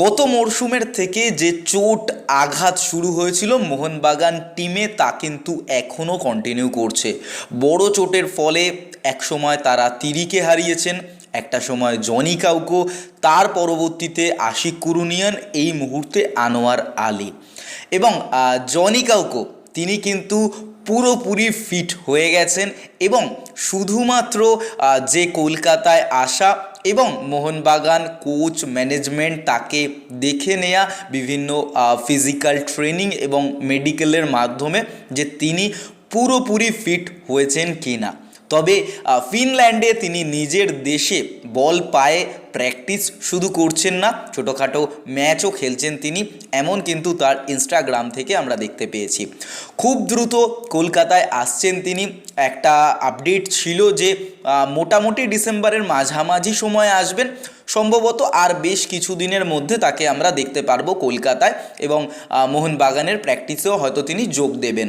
গত মরশুমের থেকে যে চোট আঘাত শুরু হয়েছিল মোহনবাগান টিমে তা কিন্তু এখনও কন্টিনিউ করছে। বড় চোটের ফলে একসময় তারা তিরিকে হারিয়েছেন, একটা সময় জনি কাউকো, তার পরবর্তীতে আশিক কুরুনিয়ান, এই মুহূর্তে আনোয়ার আলী। এবং জনি কাউকো, তিনি কিন্তু পুরোপুরি ফিট হয়ে গেছেন এবং শুধুমাত্র যে কলকাতায় আসা এবং মোহনবাগান কোচ ম্যানেজমেন্ট তাকে দেখে নেয়া বিভিন্ন ফিজিক্যাল ট্রেনিং এবং মেডিকেলের মাধ্যমে যে তিনি পুরোপুরি ফিট হয়েছেন কিনা। তবে ফিনল্যান্ডে তিনি নিজের দেশে বল পায়ে প্র্যাকটিস শুধু করছেন না। ছোটোখাটো ম্যাচও খেলছেন তিনি, এমন কিন্তু তার ইনস্টাগ্রাম থেকে আমরা দেখতে পেয়েছি। খুব দ্রুত কলকাতায় আসছেন তিনি। একটা আপডেট ছিল যে মোটামুটি ডিসেম্বরের মাঝামাঝি সময়ে আসবেন। সম্ভবত আর বেশ কিছু দিনের মধ্যে তাকে আমরা দেখতে পারব কলকাতায় এবং মোহনবাগানের প্র্যাকটিসেও হয়তো তিনি যোগ দেবেন।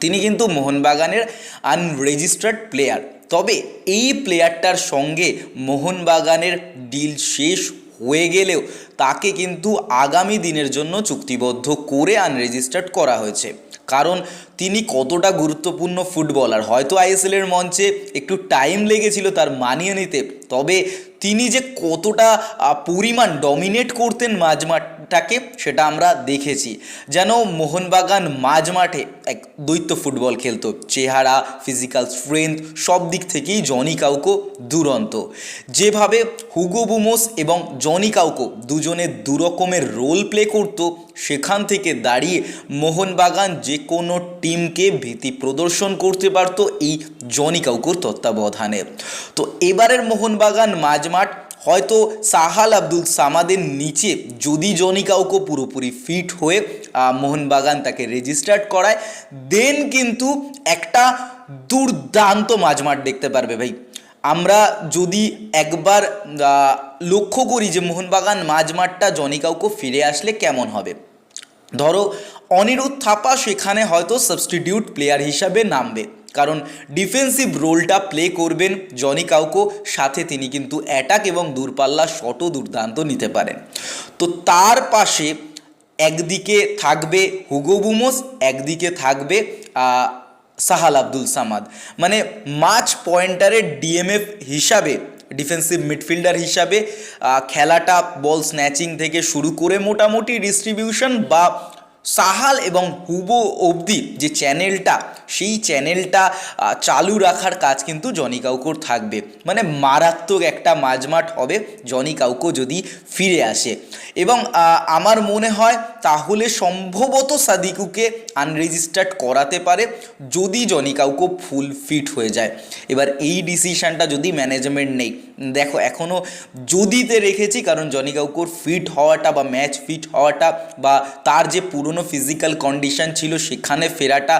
তিনি কিন্তু মোহনবাগানের আনরেজিস্টার্ড প্লেয়ার তবে এই প্লেয়ারটার সঙ্গে মোহনবাগানের ডিল শেষ হয়ে গেলেও তাকে কিন্তু আগামী দিনের জন্য চুক্তিবদ্ধ করে আনরেজিস্টার্ড করা হয়েছে। কারণ তিনি কতটা গুরুত্বপূর্ণ ফুটবলার, হয়তো আইএসএলের মঞ্চে একটু টাইম লেগেছিল তার মানিয়ে নিতে, তবে তিনি যে কতটা পরিমাণ ডমিনেট করতেন মাঝমাঠটাকে, সেটা আমরা দেখেছি। যেন মোহনবাগান মাঝমাঠে এক দৈত্য ফুটবল খেলতো, চেহারা ফিজিক্যাল স্ট্রেংথ সব দিক থেকেই জনি কাউকো দুরন্ত। যেভাবে হুগো বুমোস এবং জনি কাউকো দুজনে দুরকমের রোল প্লে করতো, সেখান থেকে দাঁড়িয়ে মোহনবাগান যে কোনো টিমকে ভীতি প্রদর্শন করতে পারতো এই জনি কাউকুর তত্ত্বাবধানে। তো এবারের মোহনবাগান মাঝমাঠ, হয়তো সাহাল আব্দুল সামাদের নিচে যদি জনি কাউকো পুরোপুরি ফিট হয়ে মোহনবাগান তাকে রেজিস্টার্ড করায় দেন কিন্তু একটা দুর্দান্ত মাঝমাঠ দেখতে পারবে ভাই। আমরা যদি একবার লক্ষ্য করি যে মোহনবাগান মাঝমাঠটা জনি কাউকো ফিরে আসলে কেমন হবে? ধরো, অনিরুদ্ধ থাপা সেখানে হয়তো সাবস্টিটিউট প্লেয়ার হিসাবে নামবে। কারণ ডিফেন্সিভ রোলটা প্লে করবেন জনি কাউকো, সাথে তিনি কিন্তু অ্যাটাক এবং দূরপাল্লা শটও দুর্দান্ত নিতে পারেন। তো তার পাশে একদিকে থাকবে হুগো বুমোস, একদিকে থাকবে সাহাল আব্দুল সামাদ। মানে মাছ পয়েন্টারের ডিএমএফ হিসাবে ডিফেন্সিভ মিডফিল্ডার হিসাবে খেলাটা বল স্ন্যাচিং থেকে শুরু করে মোটামুটি ডিস্ট্রিবিউশন বা সাহাল এবং হুবো অবধি যে চ্যানেলটা, সেই চ্যানেলটা চালু রাখার কাজ কিন্তু জনি কাউকোর থাকবে। মানে মারাত্মক একটা মাঝমাঠ হবে জনি কাউকো যদি ফিরে আসে। এবং আমার মনে হয় তাহলে সম্ভবত সাদিকুকে আনরেজিস্টার্ড করাতে পারে যদি জনি কাউকো ফুল ফিট হয়ে যায়। এবার এই ডিসিশনটা যদি ম্যানেজমেন্ট নেই, দেখো এখনও যদিতে রেখেছি কারণ জনি কাউকোর ফিট হওয়াটা বা ম্যাচ ফিট হওয়াটা বা তার যে পুরনো ফিজিক্যাল কন্ডিশন ছিল, সেখানে ফেরাটা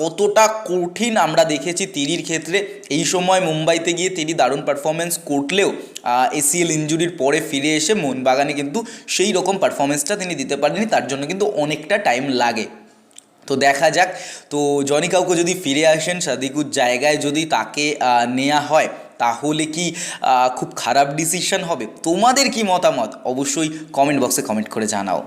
কতটা কঠিন আমরা দেখেছি তিরির ক্ষেত্রে। এই সময় মুম্বাইতে গিয়ে তিনি দারুণ পারফরমেন্স করলেও এসিএল ইঞ্জুরির পরে ফিরে এসে মোহনবাগানে কিন্তু সেই রকম পারফরমেন্সটা তিনি দিতে পারেনি তার জন্য কিন্তু অনেকটা টাইম লাগে। তো দেখা যাক, তো জনি কাউকে যদি ফিরে আসেন সাদিকুর জায়গায় যদি তাকে নেওয়া হয়, তাহলে কি খুব খারাপ ডিসিশন হবে? তোমাদের কি মতামত? অবশ্যই কমেন্ট বক্সে কমেন্ট করে জানাও।